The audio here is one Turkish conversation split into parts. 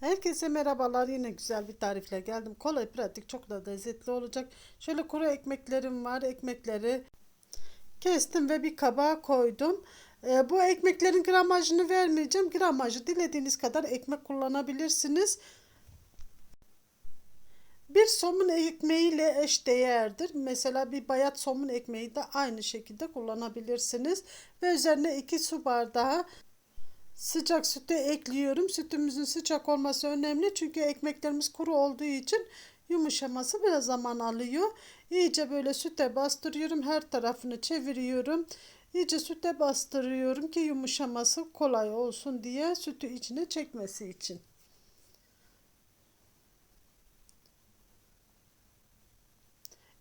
Herkese merhabalar. Yine güzel bir tarifle geldim. Kolay, pratik, çok da lezzetli olacak. Şöyle kuru ekmeklerim var. Ekmekleri kestim ve bir kaba koydum. Ee, bu ekmeklerin gramajını vermeyeceğim. Gramajı dilediğiniz kadar ekmek kullanabilirsiniz. Bir somun ekmeğiyle eşdeğerdir. Mesela bir bayat somun ekmeği de aynı şekilde kullanabilirsiniz. Ve üzerine 2 su bardağı sıcak sütü ekliyorum. Sütümüzün sıcak olması önemli çünkü ekmeklerimiz kuru olduğu için yumuşaması biraz zaman alıyor. İyice böyle süte bastırıyorum. Her tarafını çeviriyorum. İyice süte bastırıyorum ki yumuşaması kolay olsun diye sütü içine çekmesi için.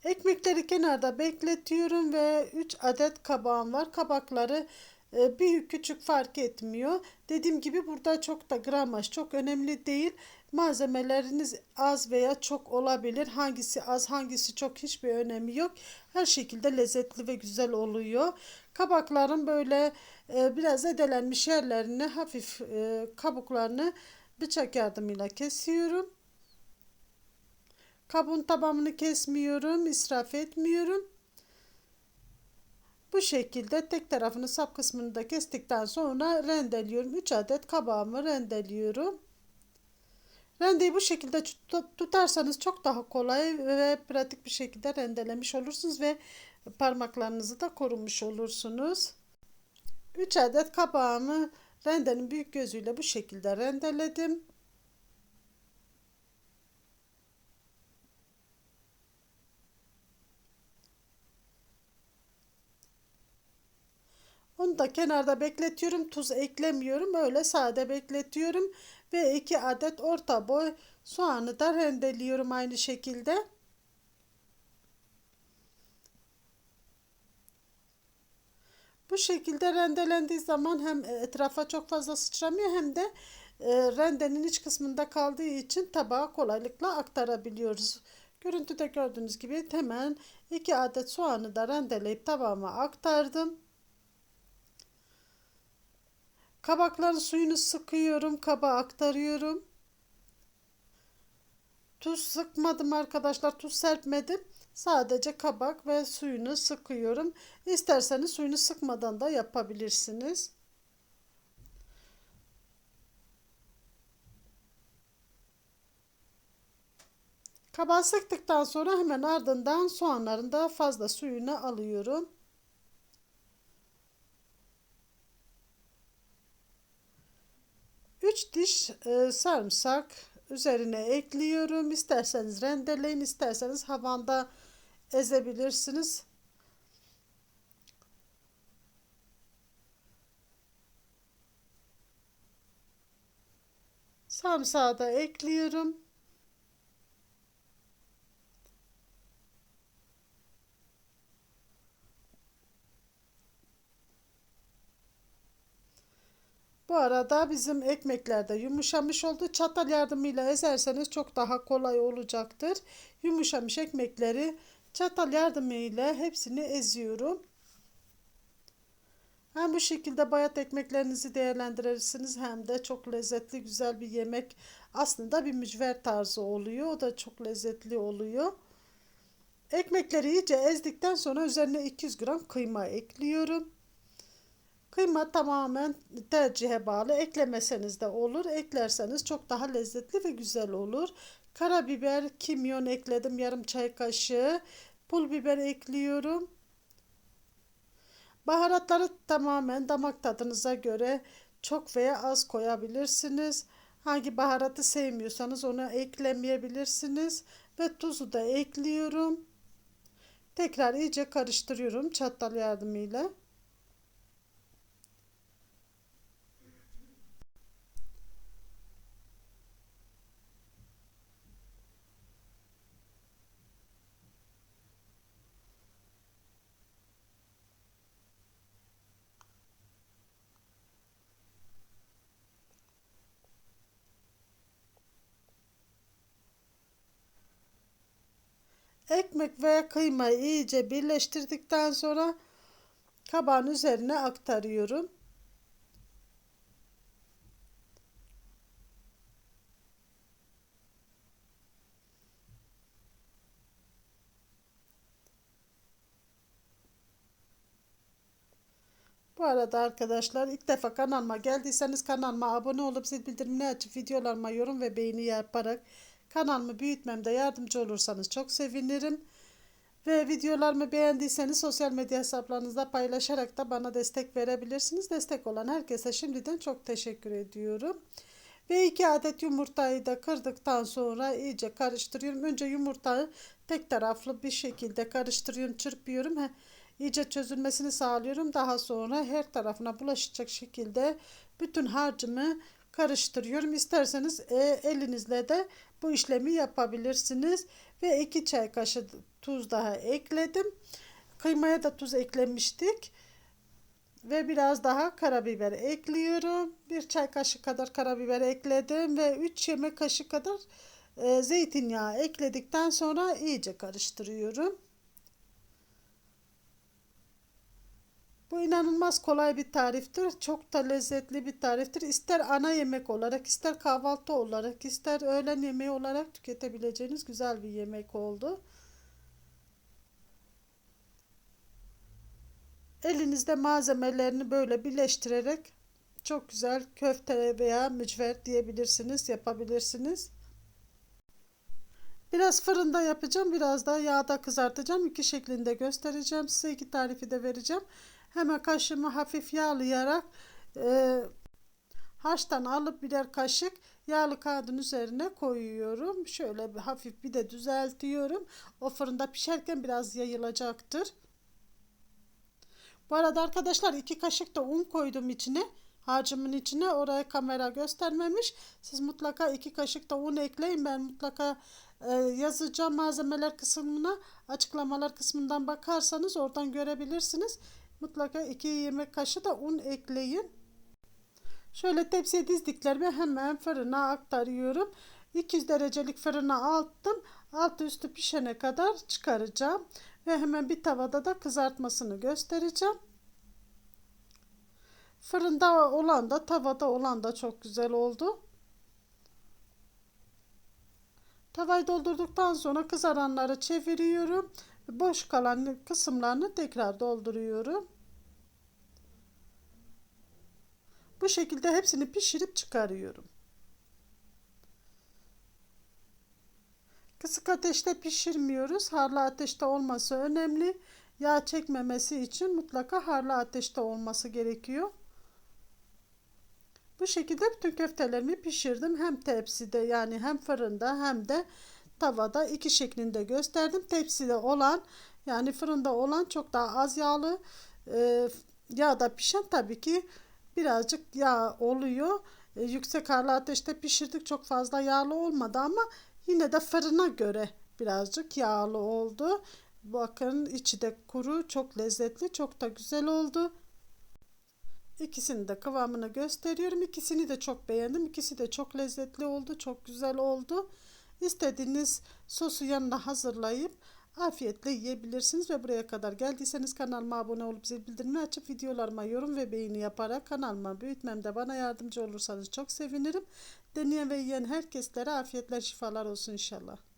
Ekmekleri kenarda bekletiyorum ve 3 adet kabağım var. Kabakları büyük küçük fark etmiyor. Dediğim gibi burada çok da gramaj çok önemli değil. Malzemeleriniz az veya çok olabilir. Hangisi az hangisi çok hiçbir önemi yok. Her şekilde lezzetli ve güzel oluyor. Kabakların böyle e, biraz edelenmiş yerlerini hafif e, kabuklarını bıçak yardımıyla kesiyorum. Kabuğun tamamını kesmiyorum, israf etmiyorum. Bu şekilde tek tarafını sap kısmını da kestikten sonra rendeliyorum. 3 adet kabağımı rendeliyorum. Rendeyi bu şekilde tutarsanız çok daha kolay ve pratik bir şekilde rendelemiş olursunuz ve parmaklarınızı da korumuş olursunuz. 3 adet kabağımı rendenin büyük gözüyle bu şekilde rendeledim. Onu da kenarda bekletiyorum. Tuz eklemiyorum. Öyle sade bekletiyorum. Ve 2 adet orta boy soğanı da rendeliyorum aynı şekilde. Bu şekilde rendelendiği zaman hem etrafa çok fazla sıçramıyor hem de e, rendenin iç kısmında kaldığı için tabağa kolaylıkla aktarabiliyoruz. Görüntüde gördüğünüz gibi hemen 2 adet soğanı da rendeleyip tabağıma aktardım. Kabakların suyunu sıkıyorum, kaba aktarıyorum. Tuz sıkmadım arkadaşlar, tuz serpmedim. Sadece kabak ve suyunu sıkıyorum. İsterseniz suyunu sıkmadan da yapabilirsiniz. Kabağı sıktıktan sonra hemen ardından soğanların da fazla suyunu alıyorum. 3 diş e, sarımsak üzerine ekliyorum. İsterseniz rendeleyin, isterseniz havanda ezebilirsiniz. Sarımsağı da ekliyorum. Bu arada bizim ekmekler de yumuşamış oldu. Çatal yardımıyla ezerseniz çok daha kolay olacaktır. Yumuşamış ekmekleri çatal yardımıyla hepsini eziyorum. Hem bu şekilde bayat ekmeklerinizi değerlendirirsiniz hem de çok lezzetli güzel bir yemek. Aslında bir mücver tarzı oluyor. O da çok lezzetli oluyor. Ekmekleri iyice ezdikten sonra üzerine 200 gram kıyma ekliyorum. Kıyma tamamen tercihe bağlı. Eklemeseniz de olur. Eklerseniz çok daha lezzetli ve güzel olur. Karabiber, kimyon ekledim. Yarım çay kaşığı. Pul biber ekliyorum. Baharatları tamamen damak tadınıza göre çok veya az koyabilirsiniz. Hangi baharatı sevmiyorsanız onu eklemeyebilirsiniz. Ve tuzu da ekliyorum. Tekrar iyice karıştırıyorum çatal yardımıyla. Ekmek ve kıymayı iyice birleştirdikten sonra kabağın üzerine aktarıyorum. Bu arada arkadaşlar ilk defa kanalıma geldiyseniz kanalıma abone olup zil bildirimini açıp videolarıma yorum ve beğeni yaparak kanalımı büyütmemde yardımcı olursanız çok sevinirim. Ve videolarımı beğendiyseniz sosyal medya hesaplarınızda paylaşarak da bana destek verebilirsiniz. Destek olan herkese şimdiden çok teşekkür ediyorum. Ve iki adet yumurtayı da kırdıktan sonra iyice karıştırıyorum. Önce yumurtayı tek taraflı bir şekilde karıştırıyorum, çırpıyorum. He, iyice çözülmesini sağlıyorum. Daha sonra her tarafına bulaşacak şekilde bütün harcımı karıştırıyorum. İsterseniz e, elinizle de bu işlemi yapabilirsiniz. Ve 2 çay kaşığı tuz daha ekledim. Kıymaya da tuz eklemiştik. Ve biraz daha karabiber ekliyorum. Bir çay kaşığı kadar karabiber ekledim ve 3 yemek kaşığı kadar e, zeytinyağı ekledikten sonra iyice karıştırıyorum. İnanılmaz kolay bir tariftir. Çok da lezzetli bir tariftir. İster ana yemek olarak, ister kahvaltı olarak, ister öğlen yemeği olarak tüketebileceğiniz güzel bir yemek oldu. Elinizde malzemelerini böyle birleştirerek çok güzel köfte veya mücver diyebilirsiniz, yapabilirsiniz. Biraz fırında yapacağım, biraz da yağda kızartacağım. İki şeklinde göstereceğim. Size iki tarifi de vereceğim. Hemen kaşığımı hafif yağlayarak e, haştan alıp birer kaşık yağlı kağıdın üzerine koyuyorum. Şöyle bir hafif bir de düzeltiyorum. O fırında pişerken biraz yayılacaktır. Bu arada arkadaşlar iki kaşık da un koydum içine. Harcımın içine oraya kamera göstermemiş. Siz mutlaka iki kaşık da un ekleyin. Ben mutlaka e, yazacağım malzemeler kısmına açıklamalar kısmından bakarsanız oradan görebilirsiniz. Mutlaka 2 yemek kaşığı da un ekleyin. Şöyle tepsiye dizdiklerimi hemen fırına aktarıyorum. 200 derecelik fırına attım. Altı üstü pişene kadar çıkaracağım. Ve hemen bir tavada da kızartmasını göstereceğim. Fırında olan da tavada olan da çok güzel oldu. Tavayı doldurduktan sonra kızaranları çeviriyorum. Boş kalan kısımlarını tekrar dolduruyorum. Bu şekilde hepsini pişirip çıkarıyorum. Kısık ateşte pişirmiyoruz. Harlı ateşte olması önemli. Yağ çekmemesi için mutlaka harlı ateşte olması gerekiyor. Bu şekilde bütün köftelerimi pişirdim. Hem tepside yani hem fırında hem de tavada iki şeklinde gösterdim. Tepside olan yani fırında olan çok daha az yağlı. E, yağda pişen tabii ki birazcık yağ oluyor. E, yüksek harlı ateşte pişirdik çok fazla yağlı olmadı ama yine de fırına göre birazcık yağlı oldu. Bakın içi de kuru çok lezzetli çok da güzel oldu. İkisini de kıvamını gösteriyorum. İkisini de çok beğendim. İkisi de çok lezzetli oldu. Çok güzel oldu. İstediğiniz sosu yanına hazırlayıp afiyetle yiyebilirsiniz ve buraya kadar geldiyseniz kanalıma abone olup zil bildirimini açıp videolarıma yorum ve beğeni yaparak kanalıma büyütmemde bana yardımcı olursanız çok sevinirim. Deneyen ve yiyen herkeslere afiyetler şifalar olsun inşallah.